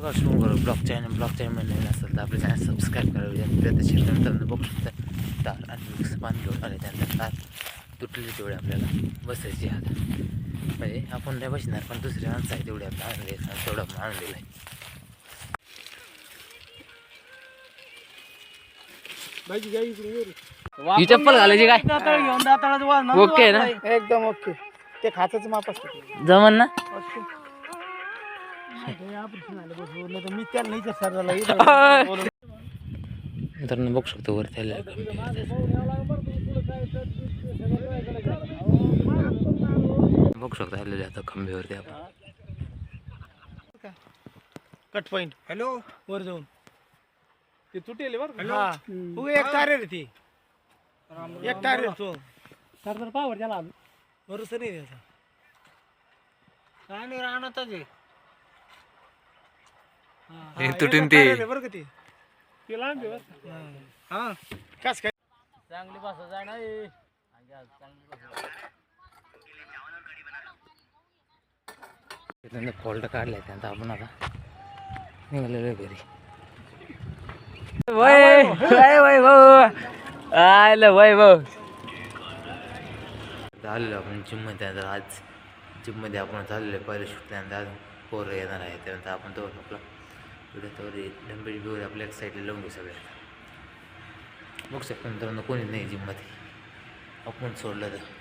बघा Shringar blog channel blog channel नवीन असेल तर आपलं चॅनल सबस्क्राईब करावे त्याच्या नंतर बघू शकता तार आणि मिक्स पाणी घेऊन आले त्यानंतर तार तुटलेली तेवढे आपल्याला बसायची आता म्हणजे आपण नाही बसणार पण दुसरी माणसं आहे तेवढे आपलं आणले तेवढं आपण आणलेलं आहे ही चप्पल घालायची काय ओके ना एकदम ओके ते खाचच माप असतं जमन ना मी त्याला नाही सर तर बघू शकतो वर त्याला बघू शकतो आलेले आता खंबीवरती आपण. Cut point. हॅलो. वर जाऊन. ते तुटेल बरं हा. उगा एक तारे रे ती. एक तारे तो. तर तर पावर त्याला भरोसा नाही त्याचा. काय नाही राहणार हे तुटून ते. बरं का ते. ते लांब आहे बरं हा कस काय? चांगली भाषा जाणार फॉल्ट काढलाय त्यांचा आपण आता. निघालेलो घरी. वय वय वय भाऊ आलं वय भाऊ आलेलो आपण जिममध्ये आता आज. जिममध्ये आपण चाललेलो पहिलं शूट त्यानंतर अजून पोरं येणार आहे त्यानंतर आपण तो आपला. व्हिडिओ तर डंबेल बिवर आपल्या एक साईडला लावून घेऊ सगळ्या बघू शकतो मित्रांनो कोणी नाही जिममध्ये आपण सोडलं तर.